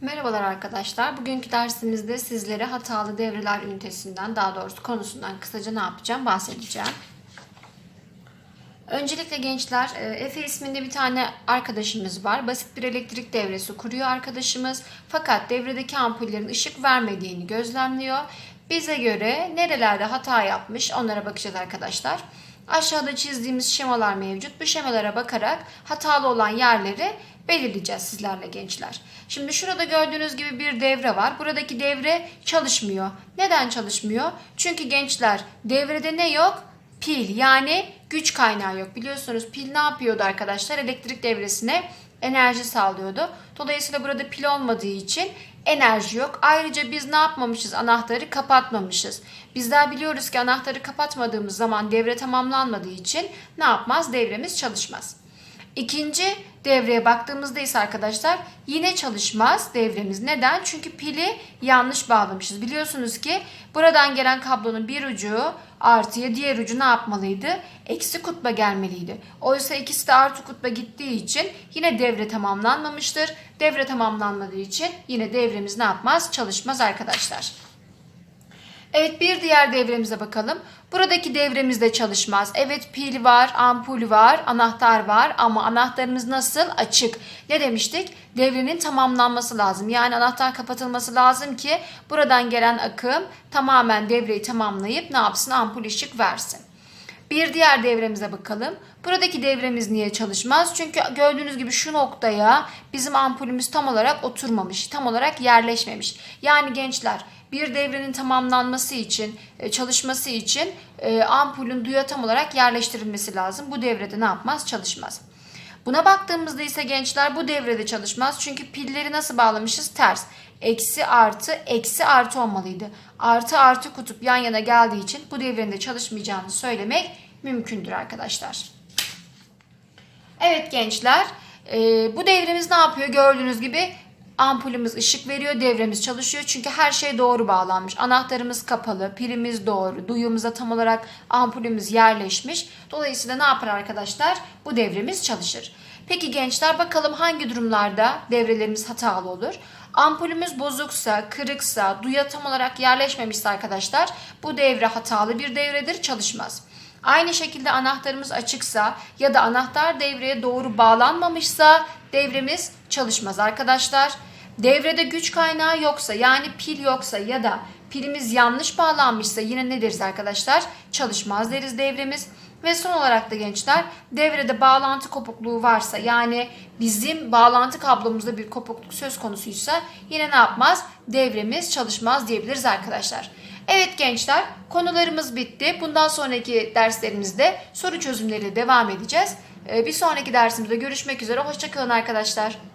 Merhabalar arkadaşlar. Bugünkü dersimizde sizlere hatalı devreler ünitesinden, daha doğrusu konusundan kısaca ne yapacağım bahsedeceğim. Öncelikle gençler, e, Efe isminde bir tane arkadaşımız var. Basit bir elektrik devresi kuruyor arkadaşımız. Fakat devredeki ampullerin ışık vermediğini gözlemliyor. Bize göre nerelerde hata yapmış onlara bakacağız arkadaşlar. Aşağıda çizdiğimiz şemalar mevcut. Bu şemalara bakarak hatalı olan yerleri belirleyeceğiz sizlerle gençler. Şimdi şurada gördüğünüz gibi bir devre var. Buradaki devre çalışmıyor. Neden çalışmıyor? Çünkü gençler devrede ne yok? Pil yani güç kaynağı yok. Biliyorsunuz pil ne yapıyordu arkadaşlar? Elektrik devresine enerji sağlıyordu. Dolayısıyla burada pil olmadığı için enerji yok. Ayrıca biz ne yapmamışız? Anahtarı kapatmamışız. Bizler biliyoruz ki anahtarı kapatmadığımız zaman devre tamamlanmadığı için ne yapmaz? Devremiz çalışmaz. İkinci devreye baktığımızda ise arkadaşlar yine çalışmaz devremiz. Neden? Çünkü pili yanlış bağlamışız. Biliyorsunuz ki buradan gelen kablonun bir ucu artıya diğer ucu ne yapmalıydı? Eksi kutba gelmeliydi. Oysa ikisi de artı kutba gittiği için yine devre tamamlanmamıştır. Devre tamamlanmadığı için yine devremiz ne yapmaz? Çalışmaz arkadaşlar. Evet bir diğer devremize bakalım. Buradaki devremiz de çalışmaz. Evet pil var, ampul var, anahtar var ama anahtarımız nasıl? Açık. Ne demiştik? Devrenin tamamlanması lazım. Yani anahtar kapatılması lazım ki buradan gelen akım tamamen devreyi tamamlayıp ne yapsın? Ampul ışık versin. Bir diğer devremize bakalım. Buradaki devremiz niye çalışmaz? Çünkü gördüğünüz gibi şu noktaya bizim ampulümüz tam olarak oturmamış, tam olarak yerleşmemiş. Yani gençler bir devrenin tamamlanması için, e, çalışması için e, ampulün duya tam olarak yerleştirilmesi lazım. Bu devrede ne yapmaz? Çalışmaz. Buna baktığımızda ise gençler bu devrede çalışmaz. Çünkü pilleri nasıl bağlamışız? Ters. Eksi artı, eksi artı olmalıydı. Artı artı kutup yan yana geldiği için bu devrenin de çalışmayacağını söylemek mümkündür arkadaşlar. Evet gençler, bu devremiz ne yapıyor? Gördüğünüz gibi ampulümüz ışık veriyor, devremiz çalışıyor. Çünkü her şey doğru bağlanmış. Anahtarımız kapalı, pilimiz doğru, duyumuza tam olarak ampulümüz yerleşmiş. Dolayısıyla ne yapar arkadaşlar? Bu devremiz çalışır. Peki gençler bakalım hangi durumlarda devrelerimiz hatalı olur? Ampulümüz bozuksa, kırıksa, duya tam olarak yerleşmemişse arkadaşlar bu devre hatalı bir devredir, çalışmaz. Aynı şekilde anahtarımız açıksa ya da anahtar devreye doğru bağlanmamışsa devremiz çalışmaz arkadaşlar. Devrede güç kaynağı yoksa yani pil yoksa ya da pilimiz yanlış bağlanmışsa yine ne deriz arkadaşlar? Çalışmaz deriz devremiz. Ve son olarak da gençler devrede bağlantı kopukluğu varsa yani bizim bağlantı kablomuzda bir kopukluk söz konusuysa yine ne yapmaz? Devremiz çalışmaz diyebiliriz arkadaşlar. Evet gençler konularımız bitti. Bundan sonraki derslerimizde soru çözümleriyle devam edeceğiz. Bir sonraki dersimizde görüşmek üzere. Hoşçakalın arkadaşlar.